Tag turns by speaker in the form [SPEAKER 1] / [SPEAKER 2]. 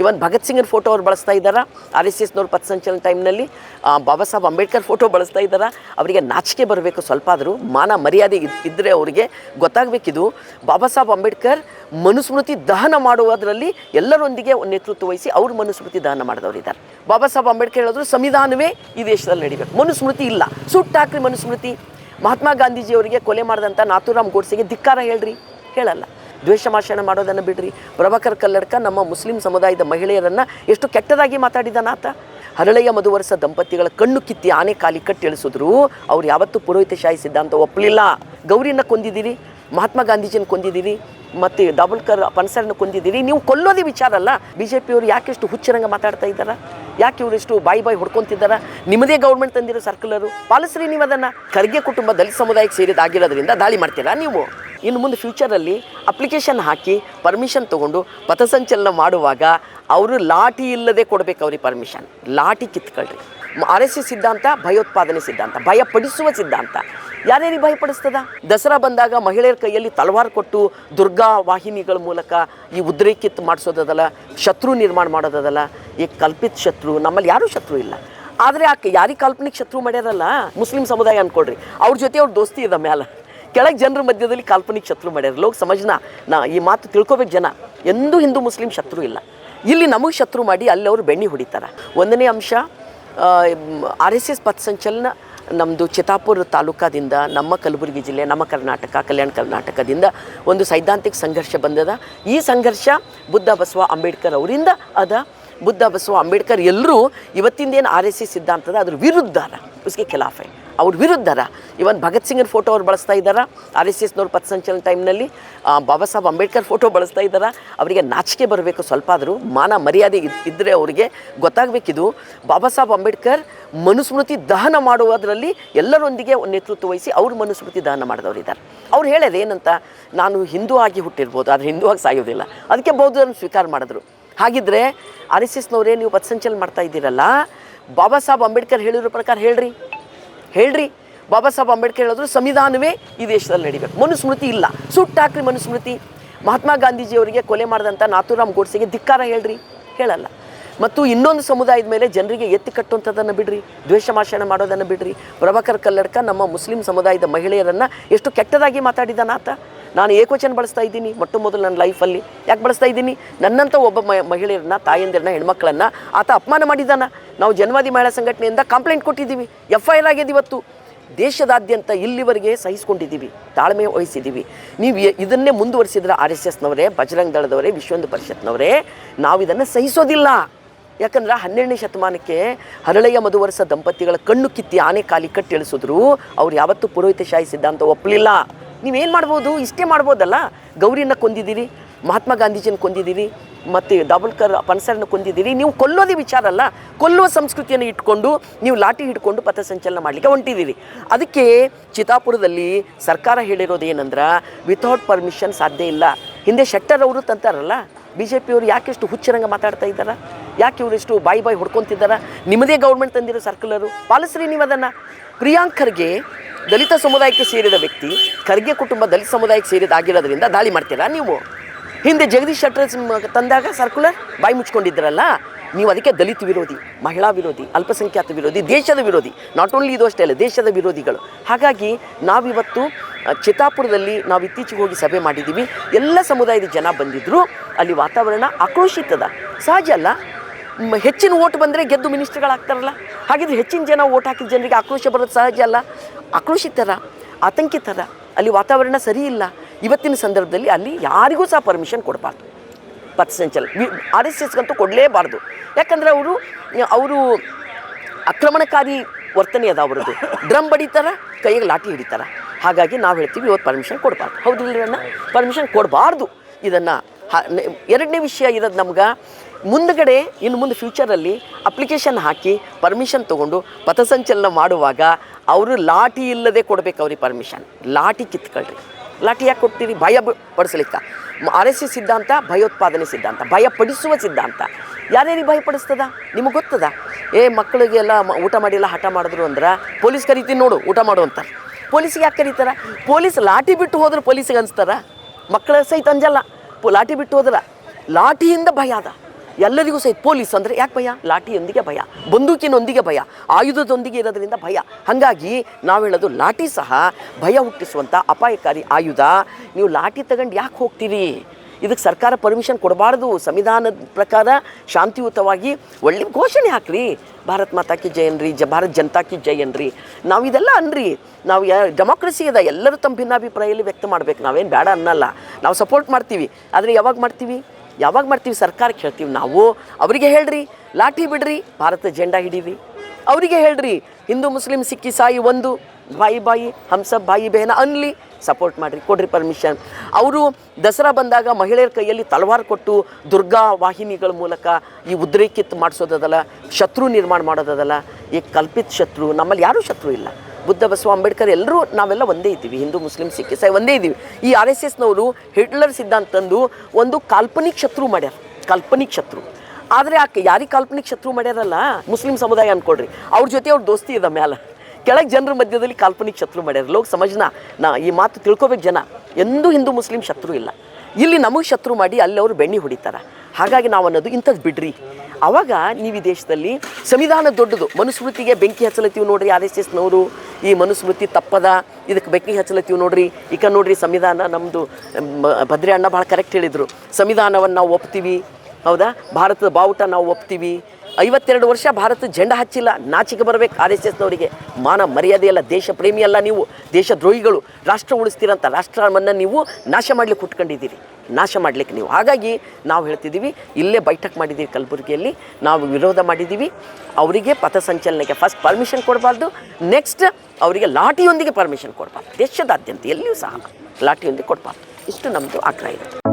[SPEAKER 1] ಇವನ್ Bhagat ಸಿಂಗನ photo ಅವ್ರು ಬಳಸ್ತಾ ಇದ್ದಾರಾ? ಆರ್ ಎಸ್ ಎಸ್ನವ್ರು ಪಥಸಂಚಲನ ಟೈಮ್ನಲ್ಲಿ ಬಾಬಾ ಸಾಹೇಬ್ ಅಂಬೇಡ್ಕರ್ ಫೋಟೋ ಬಳಸ್ತಾ ಇದ್ದಾರಾ? ಅವರಿಗೆ ನಾಚಿಕೆ ಬರಬೇಕು ಸ್ವಲ್ಪ ಆದರೂ, ಮಾನ ಮರ್ಯಾದೆ ಇದ್ದರೆ ಅವರಿಗೆ ಗೊತ್ತಾಗಬೇಕಿದು. ಬಾಬಾ ಸಾಹೇಬ್ ಅಂಬೇಡ್ಕರ್ ಮನುಸ್ಮೃತಿ ದಹನ ಮಾಡುವುದರಲ್ಲಿ ಎಲ್ಲರೊಂದಿಗೆ ನೇತೃತ್ವ ವಹಿಸಿ ಅವರು ಮನುಸ್ಮೃತಿ ದಹನ ಮಾಡಿದವರಿದ್ದಾರೆ ಬಾಬಾ ಸಾಹೇಬ್ ಅಂಬೇಡ್ಕರ್ ಹೇಳಿದ್ರು, ಸಂವಿಧಾನವೇ ಈ ದೇಶದಲ್ಲಿ ನಡಿಬೇಕು. ಮನುಸ್ಮೃತಿ ಇಲ್ಲ. ಸುಟ್ಟಾಕ್ರಿ ಮನುಸ್ಮೃತಿ. ಮಹಾತ್ಮ ಗಾಂಧೀಜಿಯವರಿಗೆ ಕೊಲೆ ಮಾಡಿದಂಥ ನಾಥೂರಾಮ್ ಗೋಡ್ಸೆಗೆ ಧಿಕ್ಕಾರ ಹೇಳ್ರಿ. ಹೇಳಲ್ಲ. ದ್ವೇಷ ಭಾಷಣ ಮಾಡೋದನ್ನು ಬಿಡ್ರಿ. ಪ್ರಭಾಕರ್ ಕಲ್ಲಡ್ಕ ನಮ್ಮ ಮುಸ್ಲಿಂ ಸಮುದಾಯದ ಮಹಿಳೆಯರನ್ನು ಎಷ್ಟು ಕೆಟ್ಟದಾಗಿ ಮಾತಾಡಿದನಾತ ಹರಳೆಯ ಮಧುವರ್ಸ ದಂಪತಿಗಳ ಕಣ್ಣು ಕಿತ್ತಿ ಆನೆ ಕಾಲಿ ಕಟ್ಟಿ ಇಳಿಸಿದ್ರು ಅವ್ರು ಯಾವತ್ತೂ ಪುರೋಹಿತಶಾಹಿ ಸಿದ್ಧಾಂತ ಒಪ್ಪಲಿಲ್ಲ. ಗೌರಿನ ಕೊಂದಿದ್ದೀರಿ, ಮಹಾತ್ಮ ಗಾಂಧೀಜಿನ ಕೊಂದಿದ್ದೀರಿ, ಮತ್ತು ದಾಬೋಲ್ಕರ್ ಪನ್ಸರ್ನ ಕೊಂದಿದ್ದೀರಿ. ನೀವು ಕೊಲ್ಲೋದೇ ವಿಚಾರ ಅಲ್ಲ. ಬಿ ಜೆ ಪಿಯವರು ಯಾಕೆಷ್ಟು ಹುಚ್ಚರಂಗ ಮಾತಾಡ್ತಾ ಇದ್ದಾರ? ಯಾಕೆ ಇವರೆಷ್ಟು ಬಾಯಿ ಬಾಯಿ ಹೊಡ್ಕೊಂತಿದ್ದಾರಾ? ನಿಮ್ಮದೇ ಗೌರ್ಮೆಂಟ್ ತಂದಿರೋ ಸರ್ಕುಲರು ಪಾಲಿಸ್ರಿ ನೀವು ಅದನ್ನು. ಖರ್ಗೆ ಕುಟುಂಬ ದಲಿತ ಸಮುದಾಯಕ್ಕೆ ಸೇರಿದಾಗಿರೋದ್ರಿಂದ ದಾಳಿ ಮಾಡ್ತೀರಾ ನೀವು? ಇನ್ನು ಮುಂದೆ ಫ್ಯೂಚರಲ್ಲಿ ಅಪ್ಲಿಕೇಶನ್ ಹಾಕಿ ಪರ್ಮಿಷನ್ ತೊಗೊಂಡು ಪಥಸಂಚಲನ ಮಾಡುವಾಗ ಅವರು ಲಾಠಿ ಇಲ್ಲದೆ ಕೊಡಬೇಕು ಅವ್ರಿಗೆ ಪರ್ಮಿಷನ್ ಲಾಠಿ ಕಿತ್ಕೊಳ್ರಿ. ಆರ್ ಎಸ್ ಸಿದ್ಧಾಂತ, ಭಯೋತ್ಪಾದನೆ ಸಿದ್ಧಾಂತ, ಭಯಪಡಿಸುವ ಸಿದ್ಧಾಂತ. ಯಾರ್ಯಾರಿಗೆ ಭಯಪಡಿಸ್ತದ? ದಸರಾ ಬಂದಾಗ ಮಹಿಳೆಯರ ಕೈಯಲ್ಲಿ ತಲವಾರು ಕೊಟ್ಟು ದುರ್ಗಾ ವಾಹಿನಿಗಳ ಮೂಲಕ ಈ ಉದ್ರೇಕಿತ್ ಮಾಡಿಸೋದಲ್ಲ ಶತ್ರು ನಿರ್ಮಾಣ ಮಾಡೋದದಲ್ಲ, ಈ ಕಲ್ಪಿತ ಶತ್ರು, ನಮ್ಮಲ್ಲಿ ಯಾರೂ ಶತ್ರು ಇಲ್ಲ. ಆದರೆ ಆ ಯಾರಿಗೆ ಕಾಲ್ಪನಿಕ ಶತ್ರು ಮಾಡ್ಯಾರಲ್ಲ? ಮುಸ್ಲಿಂ ಸಮುದಾಯ ಅನ್ಕೊಳ್ರಿ. ಅವ್ರ ಜೊತೆ ಅವ್ರ ದೋಸ್ತಿ ಇದೆ ಮ್ಯಾಲ. ಕೆಳಗೆ ಜನರ ಮಧ್ಯದಲ್ಲಿ ಕಾಲ್ಪನಿಕ ಶತ್ರು ಮಾಡ್ಯಾರ. ಲೋಕ ಸಮಾಜನ ನಾ ಈ ಮಾತು ತಿಳ್ಕೊಬೇಕು ಜನ. ಎಂದೂ ಹಿಂದೂ ಮುಸ್ಲಿಂ ಶತ್ರು ಇಲ್ಲ. ಇಲ್ಲಿ ನಮಗೆ ಶತ್ರು ಮಾಡಿ ಅಲ್ಲಿ ಅವರು ಬೆಣ್ಣೆ ಹೊಡಿತಾರೆ. ಒಂದನೇ ಅಂಶ ಆರ್ ಎಸ್ ಎಸ್ ಪಥಸಂಚಲನ ನಮ್ಮದು ಚಿತಾಪುರ ತಾಲೂಕಾದಿಂದ ನಮ್ಮ ಕಲಬುರಗಿ ಜಿಲ್ಲೆ, ನಮ್ಮ ಕರ್ನಾಟಕ, ಕಲ್ಯಾಣ ಕರ್ನಾಟಕದಿಂದ ಒಂದು ಸೈದ್ಧಾಂತಿಕ ಸಂಘರ್ಷ ಬಂದದ. ಈ ಸಂಘರ್ಷ ಬುದ್ಧ ಬಸವ ಅಂಬೇಡ್ಕರ್ ಅವರಿಂದ ಅದ. ಬುದ್ಧ ಬಸವ ಅಂಬೇಡ್ಕರ್ ಎಲ್ಲರೂ ಇವತ್ತಿಂದೇನು ಆರ್ ಎಸ್ ಎಸ್ ಸಿದ್ಧಾಂತದ ಅದ್ರ ವಿರುದ್ಧ ಉಸ್ಗೆ ಖಿಲಾಫೆ. ಅವ್ರ ವಿರುದ್ಧರ. ಇವನ್ ಭಗತ್ ಸಿಂಗ್ ಫೋಟೋ ಅವ್ರು ಬಳಸ್ತಾ ಇದ್ದಾರಾ? ಆರ್ ಎಸ್ ಎಸ್ನವ್ರು ಪಥಸಂಚಲನ ಟೈಮ್ನಲ್ಲಿ ಬಾಬಾ ಸಾಹೇಬ್ ಅಂಬೇಡ್ಕರ್ ಫೋಟೋ ಬಳಸ್ತಾ ಇದ್ದಾರಾ? ಅವರಿಗೆ ನಾಚಿಕೆ ಬರಬೇಕು ಸ್ವಲ್ಪ ಆದರೂ, ಮಾನ ಮರ್ಯಾದೆ ಇದ್- ಇದ್ದರೆ ಅವರಿಗೆ ಗೊತ್ತಾಗಬೇಕಿದು. ಬಾಬಾ ಸಾಹೇಬ್ ಅಂಬೇಡ್ಕರ್ ಮನುಸ್ಮೃತಿ ದಹನ ಮಾಡುವುದರಲ್ಲಿ ಎಲ್ಲರೊಂದಿಗೆ ನೇತೃತ್ವ ವಹಿಸಿ ಅವರು ಮನುಸ್ಮೃತಿ ದಹನ ಮಾಡಿದವರಿದ್ದಾರೆ ಅವ್ರು ಹೇಳೋದು ಏನಂತ, ನಾನು ಹಿಂದೂ ಆಗಿ ಹುಟ್ಟಿರ್ಬೋದು, ಆದರೆ ಹಿಂದೂ ಆಗಿ ಸಾಯೋದಿಲ್ಲ. ಅದಕ್ಕೆ ಬೌದ್ಧರನ್ನು ಸ್ವೀಕಾರ ಮಾಡಿದ್ರು. ಹಾಗಿದ್ರೆ ಆರ್ ಎಸ್ ಎಸ್ನವರೇ ನೀವು ಪಥಸಂಚಲನ ಮಾಡ್ತಾ ಇದ್ದೀರಲ್ಲ, ಬಾಬಾ ಸಾಹೇಬ್ ಅಂಬೇಡ್ಕರ್ ಹೇಳಿರೋ ಪ್ರಕಾರ ಹೇಳ್ರಿ. ಹೇಳ್ರಿ. ಬಾಬಾ ಸಾಹೇಬ್ ಅಂಬೇಡ್ಕರ್ ಹೇಳಿದ್ರು, ಸಂವಿಧಾನವೇ ಈ ದೇಶದಲ್ಲಿ ನಡಿಬೇಕು. ಮನುಸ್ಮೃತಿ ಇಲ್ಲ. ಸುಟ್ಟಾಕ್ರಿ ಮನುಸ್ಮೃತಿ. ಮಹಾತ್ಮ ಗಾಂಧೀಜಿಯವರಿಗೆ ಕೊಲೆ ಮಾಡಿದಂಥ ನಾಥೂರಾಮ್ ಗೋಡ್ಸೆಗೆ ಧಿಕ್ಕಾರ ಹೇಳ್ರಿ. ಹೇಳಲ್ಲ. ಮತ್ತು ಇನ್ನೊಂದು ಸಮುದಾಯದ ಮೇಲೆ ಜನರಿಗೆ ಎತ್ತಿ ಕಟ್ಟುವಂಥದ್ದನ್ನು ಬಿಡ್ರಿ. ದ್ವೇಷ ಭಾಷಣ ಮಾಡೋದನ್ನು ಬಿಡ್ರಿ. ಪ್ರಭಾಕರ್ ಕಲ್ಲಡ್ಕ ನಮ್ಮ ಮುಸ್ಲಿಂ ಸಮುದಾಯದ ಮಹಿಳೆಯರನ್ನು ಎಷ್ಟು ಕೆಟ್ಟದಾಗಿ ಮಾತಾಡಿದನಾತ ನಾನು ಏಕವಚನ ಬಳಸ್ತಾ ಇದ್ದೀನಿ, ಮೊಟ್ಟ ಮೊದಲು ನನ್ನ ಲೈಫಲ್ಲಿ ಯಾಕೆ ಬಳಸ್ತಾ ಇದ್ದೀನಿ? ನನ್ನಂಥ ಒಬ್ಬ ಮಹಿಳೆಯರನ್ನ, ತಾಯಂದಿರನ್ನ, ಹೆಣ್ಮಕ್ಳನ್ನು ಆತ ಅಪಮಾನ ಮಾಡಿದ್ದಾನ. ನಾವು ಜನ್ವಾದಿ ಮಹಿಳಾ ಸಂಘಟನೆಯಿಂದ ಕಂಪ್ಲೇಂಟ್ ಕೊಟ್ಟಿದ್ದೀವಿ. ಎಫ್ ಐ ಆರ್ ಆಗಿದೆ ಇವತ್ತು. ದೇಶದಾದ್ಯಂತ ಇಲ್ಲಿವರೆಗೆ ಸಹಿಸ್ಕೊಂಡಿದ್ದೀವಿ. ತಾಳ್ಮೆ ವಹಿಸಿದ್ದೀವಿ. ನೀವು ಇದನ್ನೇ ಮುಂದುವರಿಸಿದ್ರೆ ಆರ್ ಎಸ್ ಎಸ್ನವರೇ, ಬಜರಂಗ್ ದಳದವರೇ, ವಿಶ್ವಹಿಂದು ಪರಿಷತ್ನವರೇ, ನಾವು ಇದನ್ನು ಸಹಿಸೋದಿಲ್ಲ. ಯಾಕಂದ್ರೆ ಹನ್ನೆರಡನೇ ಶತಮಾನಕ್ಕೆ ಹರಳೆಯ ಮಧುವರಸ ದಂಪತಿಗಳ ಕಣ್ಣು ಕಿತ್ತಿ ಆನೆ ಕಾಲಿ ಕಟ್ಟಿ ಇಳಿಸಿದ್ರು ಅವ್ರು ಯಾವತ್ತೂ ಪುರೋಹಿತಶಾಹಿ ಸಿದ್ಧಾಂತ ಒಪ್ಪಲಿಲ್ಲ ನೀವೇನು ಮಾಡ್ಬೋದು? ಇಷ್ಟೇ ಮಾಡ್ಬೋದಲ್ಲ? ಗೌರಿನ ಕೊಂದಿದ್ದೀರಿ, ಮಹಾತ್ಮ ಗಾಂಧೀಜಿನ ಕೊಂದಿದ್ದೀರಿ, ಮತ್ತು ದಾಬೋಲ್ಕರ್ ಪನ್ಸರ್ನ ಕೊಂದಿದ್ದೀರಿ. ನೀವು ಕೊಲ್ಲೋದೇ ವಿಚಾರ ಅಲ್ಲ. ಕೊಲ್ಲುವ ಸಂಸ್ಕೃತಿಯನ್ನು ಇಟ್ಕೊಂಡು, ನೀವು ಲಾಠಿ ಹಿಡ್ಕೊಂಡು ಪಥಸಂಚಲನ ಮಾಡಲಿಕ್ಕೆ ಹೊಂಟಿದ್ದೀರಿ. ಅದಕ್ಕೆ ಚಿತಾಪುರದಲ್ಲಿ ಸರ್ಕಾರ ಹೇಳಿರೋದು ಏನಂದ್ರೆ ವಿತೌಟ್ ಪರ್ಮಿಷನ್ ಸಾಧ್ಯ ಇಲ್ಲ. ಹಿಂದೆ ಶೆಟ್ಟರ್ ಅವರು ತಂತಾರಲ್ಲ ಬಿ ಜೆ ಪಿಯವರು ಯಾಕೆಷ್ಟು ಹುಚ್ಚರಂಗ ಮಾತಾಡ್ತಾ ಇದ್ದಾರ? ಯಾಕೆ ಇವರೆಷ್ಟು ಬಾಯಿ ಬಾಯಿ ಹೊಡ್ಕೊತಿದ್ದಾರೆ? ನಿಮ್ಮದೇ ಗೌರ್ಮೆಂಟ್ ತಂದಿರೋ ಸರ್ಕುಲರು ಪಾಲಿಸ್ರಿ ನೀವು ಅದನ್ನು. ಪ್ರಿಯಾಂಕ್ ಖರ್ಗೆ ದಲಿತ ಸಮುದಾಯಕ್ಕೆ ಸೇರಿದ ವ್ಯಕ್ತಿ ಖರ್ಗೆ ಕುಟುಂಬ ದಲಿತ ಸಮುದಾಯಕ್ಕೆ ಸೇರಿದಾಗಿರೋದ್ರಿಂದ ದಾಳಿ ಮಾಡ್ತೀರಾ ನೀವು? ಹಿಂದೆ ಜಗದೀಶ್ ಶೆಟ್ಟರ್ ತಂದಾಗ ಸರ್ಕುಲರ್ ಬಾಯಿ ಮುಚ್ಕೊಂಡಿದ್ರಲ್ಲ, ನೀವು ಅದಕ್ಕೆ ದಲಿತ ವಿರೋಧಿ, ಮಹಿಳಾ ವಿರೋಧಿ, ಅಲ್ಪಸಂಖ್ಯಾತ ವಿರೋಧಿ, ದೇಶದ ವಿರೋಧಿ ನಾಟ್ ಓನ್ಲಿ ಇದು ಅಷ್ಟೇ ಅಲ್ಲ, ದೇಶದ ವಿರೋಧಿಗಳು. ಹಾಗಾಗಿ ನಾವಿವತ್ತು ಚಿತ್ತಾಪುರದಲ್ಲಿ ನಾವು ಇತ್ತೀಚೆಗೆ ಹೋಗಿ ಸಭೆ ಮಾಡಿದ್ದೀವಿ ಎಲ್ಲ ಸಮುದಾಯದ ಜನ ಬಂದಿದ್ದರು ಅಲ್ಲಿ ವಾತಾವರಣ ಆಕ್ರೋಶಿತದ. ಸಹಜ ಅಲ್ಲ. ಹೆಚ್ಚಿನ ಓಟ್ ಬಂದರೆ ಗೆದ್ದು ಮಿನಿಸ್ಟರ್ಗಳಾಗ್ತಾರಲ್ಲ. ಹಾಗಿದ್ರೆ ಹೆಚ್ಚಿನ ಜನ ಓಟ್ ಹಾಕಿದ ಜನರಿಗೆ ಆಕ್ರೋಶ ಬರೋದು ಸಹಜ ಅಲ್ಲ. ಆಕ್ರೋಶಿತರ ಆತಂಕಿತರ ಅಲ್ಲಿ ವಾತಾವರಣ ಸರಿ ಇಲ್ಲ. ಇವತ್ತಿನ ಸಂದರ್ಭದಲ್ಲಿ ಅಲ್ಲಿ ಯಾರಿಗೂ ಸಹ ಪರ್ಮಿಷನ್ ಕೊಡಬಾರ್ದು. ಪಥಸಂಚಲ ವಿ, ಆರ್ ಎಸ್ ಎಸ್ಗಂತೂ ಕೊಡಲೇಬಾರ್ದು. ಯಾಕಂದರೆ ಅವರು ಅವರು ಆಕ್ರಮಣಕಾರಿ ವರ್ತನೆ ಅದ ಅವರದ್ದು. ಡ್ರಮ್ ಬಡಿತಾರ, ಕೈಗೆ ಲಾಠಿ ಹಿಡಿತಾರ. ಹಾಗಾಗಿ ನಾವು ಹೇಳ್ತೀವಿ ಇವತ್ತು ಪರ್ಮಿಷನ್ ಕೊಡಬಾರ್ದು. ಹೌದಿಲ್ಲ ಪರ್ಮಿಷನ್ ಕೊಡಬಾರ್ದು. ಇದನ್ನು ಎರಡನೇ ವಿಷಯ ಇರೋದು ನಮ್ಗೆ ಮುಂದ್ಗಡೆ, ಇನ್ನು ಮುಂದೆ ಫ್ಯೂಚರಲ್ಲಿ ಅಪ್ಲಿಕೇಶನ್ ಹಾಕಿ ಪರ್ಮಿಷನ್ ತೊಗೊಂಡು ಪಥಸಂಚಲನ ಮಾಡುವಾಗ ಅವರು ಲಾಠಿ ಇಲ್ಲದೆ ಕೊಡಬೇಕು ಅವ್ರಿಗೆ ಪರ್ಮಿಷನ್ ಲಾಠಿ ಕಿತ್ಕೊಳ್ರಿ. ಲಾಠಿ ಯಾಕೆ ಕೊಡ್ತೀರಿ? ಭಯ ಪಡಿಸ್ಲಿಕ್ಕೆ. ಆರ್ ಎಸ್ ಎಸ್ ಸಿದ್ಧಾಂತ, ಭಯೋತ್ಪಾದನೆ ಸಿದ್ಧಾಂತ, ಭಯಪಡಿಸುವ ಸಿದ್ಧಾಂತ. ಯಾರ್ಯಾರಿಗೆ ಭಯಪಡಿಸ್ತದ ನಿಮಗೆ ಗೊತ್ತದ? ಏ ಮಕ್ಕಳಿಗೆಲ್ಲ ಊಟ ಮಾಡಿಲ್ಲ, ಹಠ ಮಾಡಿದ್ರು ಅಂದ್ರೆ ಪೊಲೀಸ್ ಕರಿತೀನಿ ನೋಡು, ಊಟ ಮಾಡು ಅಂತಾರೆ. ಪೊಲೀಸಿಗೆ ಯಾಕೆ ಕರೀತಾರ? ಪೊಲೀಸ್ ಲಾಠಿ ಬಿಟ್ಟು ಹೋದ್ರೆ ಪೊಲೀಸಿಗೆ ಅನಿಸ್ತಾರ? ಮಕ್ಕಳ ಸಹಿತ ಅಂಜಲ್ಲ. ಲಾಠಿ ಬಿಟ್ಟು ಹೋದ್ರೆ ಲಾಠಿಯಿಂದ ಭಯ ಅದ. ಎಲ್ಲರಿಗೂ ಸಹಿತ ಪೊಲೀಸ್ ಅಂದರೆ ಯಾಕೆ ಭಯ? ಲಾಠಿಯೊಂದಿಗೆ ಭಯ, ಬಂದೂಕಿನೊಂದಿಗೆ ಭಯ, ಆಯುಧದೊಂದಿಗೆ ಇರೋದರಿಂದ ಭಯ. ಹಾಗಾಗಿ ನಾವು ಹೇಳೋದು ಲಾಠಿ ಸಹ ಭಯ ಹುಟ್ಟಿಸುವಂಥ ಅಪಾಯಕಾರಿ ಆಯುಧ. ನೀವು ಲಾಠಿ ತಗೊಂಡು ಯಾಕೆ ಹೋಗ್ತೀರಿ? ಇದಕ್ಕೆ ಸರ್ಕಾರ ಪರ್ಮಿಷನ್ ಕೊಡಬಾರ್ದು. ಸಂವಿಧಾನದ ಪ್ರಕಾರ ಶಾಂತಿಯುತವಾಗಿ ಒಳ್ಳೆ ಘೋಷಣೆ ಹಾಕ್ರಿ. ಭಾರತ್ ಮಾತಾಕಿ ಜಯನ್ರಿ ಜೈ ಭಾರತ್ ಜನತಾಕಿ ಜೈ ಅನ್ರಿ. ನಾವು ಇದೆಲ್ಲ ಅನ್ರಿ. ನಾವು ಯಾ, ಡೆಮೋಕ್ರಸಿ ಅದ, ಎಲ್ಲರೂ ತಮ್ಮ ಭಿನ್ನಾಭಿಪ್ರಾಯಲ್ಲಿ ವ್ಯಕ್ತ ಮಾಡ್ಬೇಕು. ನಾವೇನು ಬೇಡ ಅನ್ನಲ್ಲ. ನಾವು ಸಪೋರ್ಟ್ ಮಾಡ್ತೀವಿ. ಆದರೆ ಯಾವಾಗ ಮಾಡ್ತೀವಿ? ಯಾವಾಗ ಮಾಡ್ತೀವಿ ಸರ್ಕಾರಕ್ಕೆ ಹೇಳ್ತೀವಿ ನಾವು ಅವರಿಗೆ ಹೇಳ್ರಿ, ಲಾಠಿ ಬಿಡ್ರಿ ಭಾರತ ಜೆಂಡಾ ಹಿಡೀರಿ. ಅವರಿಗೆ ಹೇಳ್ರಿ, ಹಿಂದೂ, ಮುಸ್ಲಿಂ, ಸಿಕ್ಕಿ, ಸಾಯಿ ಒಂದು, ಬಾಯಿ ಬಾಯಿ, ಹಂಸ, ಬಾಯಿ, ಬೇನ ಅನ್ಲಿ ಸಪೋರ್ಟ್ ಮಾಡಿರಿ, ಕೊಡ್ರಿ ಪರ್ಮಿಷನ್ ಅವರು ದಸರಾ ಬಂದಾಗ ಮಹಿಳೆಯರ ಕೈಯಲ್ಲಿ ತಲವಾರು ಕೊಟ್ಟು ದುರ್ಗಾ ವಾಹಿನಿಗಳ ಮೂಲಕ ಈ ಉದ್ರೇಕಿತ್ ಮಾಡಿಸೋದಲ್ಲ ಶತ್ರು ನಿರ್ಮಾಣ ಮಾಡೋದದಲ್ಲ, ಈ ಕಲ್ಪಿತ ಶತ್ರು, ನಮ್ಮಲ್ಲಿ ಯಾರೂ ಶತ್ರು ಇಲ್ಲ. ಬುದ್ಧ ಬಸವ ಅಂಬೇಡ್ಕರ್ ಎಲ್ಲರೂ ನಾವೆಲ್ಲ ಒಂದೇ ಇದ್ದೀವಿ, ಹಿಂದೂ, ಮುಸ್ಲಿಂ, ಸಿಖ್ ಇಸಾಯಿ ಒಂದೇ ಇದ್ದೀವಿ. ಈ ಆರ್ ಎಸ್ ಎಸ್ನವರು ಹಿಟ್ಲರ್ ಸಿದ್ಧಾಂತ ತಂದು ಒಂದು ಕಾಲ್ಪನಿಕ ಶತ್ರು ಮಾಡ್ಯಾರ, ಕಾಲ್ಪನಿಕ ಶತ್ರು. ಆದರೆ ಆಕೆ ಯಾರಿಗೆ ಕಾಲ್ಪನಿಕ ಶತ್ರು ಮಾಡ್ಯಾರಲ್ಲ? ಮುಸ್ಲಿಂ ಸಮುದಾಯ ಅನ್ಕೊಡ್ರಿ ಅವ್ರ ಜೊತೆ ಅವ್ರ ದೋಸ್ತಿ ಇದೆ ಮೇಲೆ ಕೆಳಗೆ ಜನರ ಮಧ್ಯದಲ್ಲಿ ಕಾಲ್ಪನಿಕ ಶತ್ರು ಮಾಡ್ಯಾರ. ಲೋಕ ಸಮಾಜನ ನಾ ಈ ಮಾತು ತಿಳ್ಕೊಬೇಕು ಜನ. ಎಂದೂ ಹಿಂದೂ, ಮುಸ್ಲಿಂ ಶತ್ರು ಇಲ್ಲ. ಇಲ್ಲಿ ನಮಗೆ ಶತ್ರು ಮಾಡಿ ಅಲ್ಲಿ ಅವರು ಬೆಣ್ಣೆ ಹೊಡಿತಾರೆ. ಹಾಗಾಗಿ ನಾವು ಅನ್ನೋದು ಇಂಥದ್ದು ಬಿಡ್ರಿ. ಅವಾಗ ನೀವು ಈ ದೇಶದಲ್ಲಿ ಸಂವಿಧಾನ ದೊಡ್ಡದು. ಮನುಸ್ಮೃತಿಗೆ ಬೆಂಕಿ ಹಚ್ಚಲತ್ತೀವಿ ನೋಡ್ರಿ ಆರ್ ಎಸ್ ಈ ಮನುಸ್ಮೃತಿ ತಪ್ಪದ. ಇದಕ್ಕೆ ಬೆಂಕಿ ಹಚ್ಚಲತ್ತೀವಿ ನೋಡ್ರಿ. ಈಗ ನೋಡ್ರಿ ಸಂವಿಧಾನ ನಮ್ಮದು ಭದ್ರಿ ಅಣ್ಣ ಭಾಳ ಕರೆಕ್ಟ್ ಹೇಳಿದರು. ಸಂವಿಧಾನವನ್ನು ನಾವು ಒಪ್ತೀವಿ. ಹೌದಾ? ಭಾರತದ ಬಾವುಟ ನಾವು ಒಪ್ತೀವಿ. ಐವತ್ತೆರಡು ವರ್ಷ ಭಾರತ ಜೆಂಡ ಹಚ್ಚಿಲ್ಲ. ನಾಚಿಕೆ ಬರಬೇಕು ಆರ್ ಎಸ್ ಎಸ್ನವರಿಗೆ. ಮಾನ ಮರ್ಯಾದೆ ಅಲ್ಲ, ದೇಶ ಪ್ರೇಮಿ ಅಲ್ಲ ನೀವು. ದೇಶ ದ್ರೋಹಿಗಳು ರಾಷ್ಟ್ರ ಉಳಿಸ್ತೀರಂತ ರಾಷ್ಟ್ರವನ್ನು ನೀವು ನಾಶ ಮಾಡ್ಲಿಕ್ಕೆ ಹುಟ್ಕೊಂಡಿದ್ದೀರಿ ನಾಶ ಮಾಡ್ಲಿಕ್ಕೆ ನೀವು. ಹಾಗಾಗಿ ನಾವು ಹೇಳ್ತಿದ್ದೀವಿ, ಇಲ್ಲೇ ಬೈಠಕ್ ಮಾಡಿದ್ದೀವಿ ಕಲಬುರಗಿಯಲ್ಲಿ. ನಾವು ವಿರೋಧ ಮಾಡಿದ್ದೀವಿ. ಅವರಿಗೆ ಪಥಸಂಚಲನಕ್ಕೆ ಫಸ್ಟ್ ಪರ್ಮಿಷನ್ ಕೊಡಬಾರ್ದು. ನೆಕ್ಸ್ಟ್ ಅವರಿಗೆ ಲಾಠಿಯೊಂದಿಗೆ ಪರ್ಮಿಷನ್ ಕೊಡಬಾರ್ದು. ದೇಶದಾದ್ಯಂತ ಎಲ್ಲಿಯೂ ಸಹ ಲಾಠಿಯೊಂದಿಗೆ ಕೊಡಬಾರ್ದು. ಇಷ್ಟು ನಮ್ಮದು ಆಗ್ರಹ ಇದೆ.